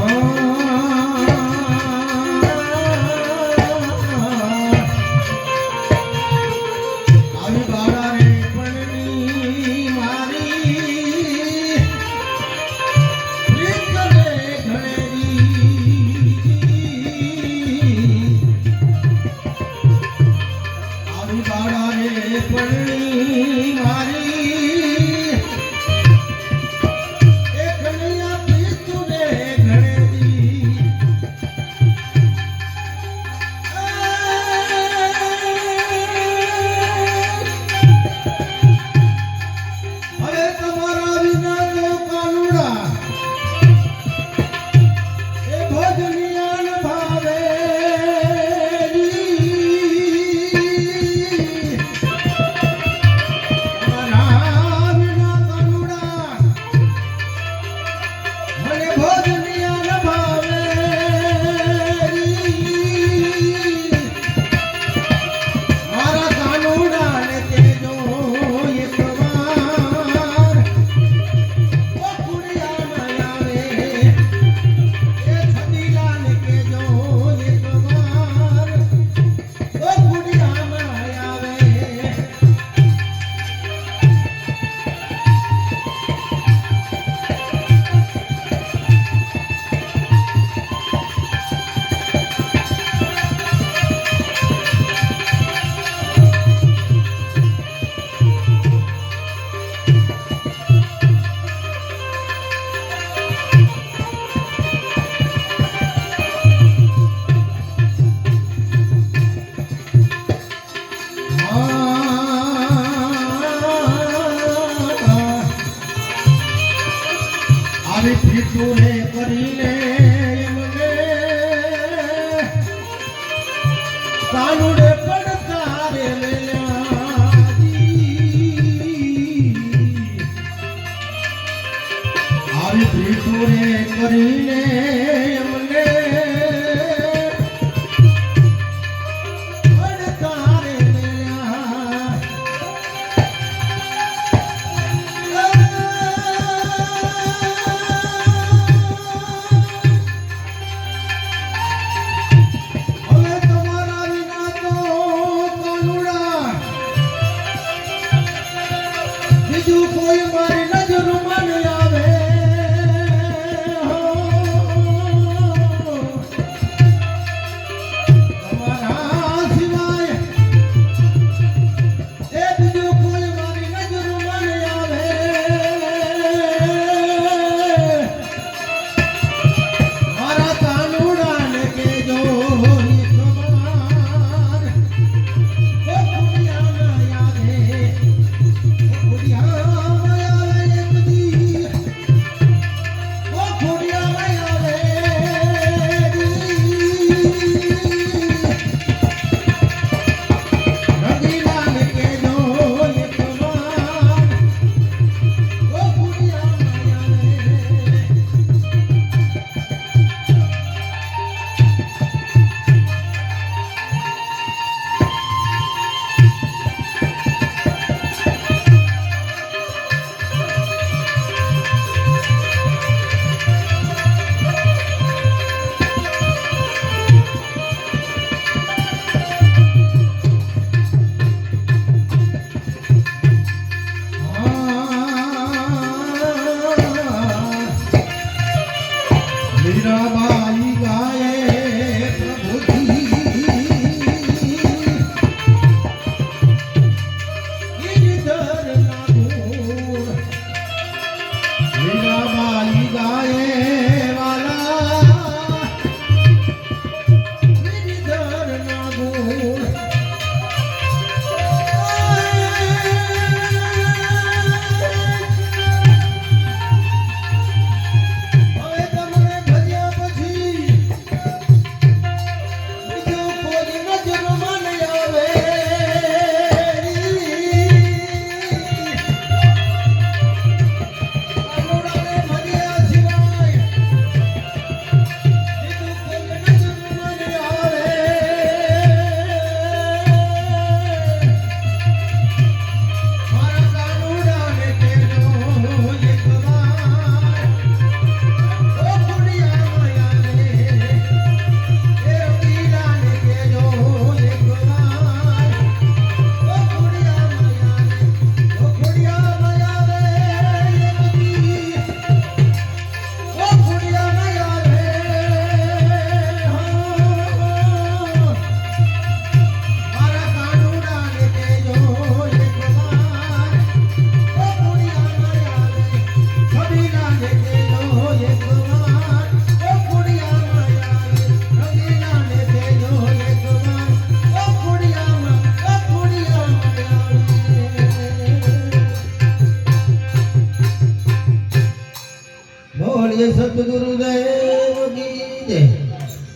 Oh. આવી ફીતું રે કરી લે કાનુડે પડતા રે આવી ફીતું રે કરી લે do for you, my Satgurudev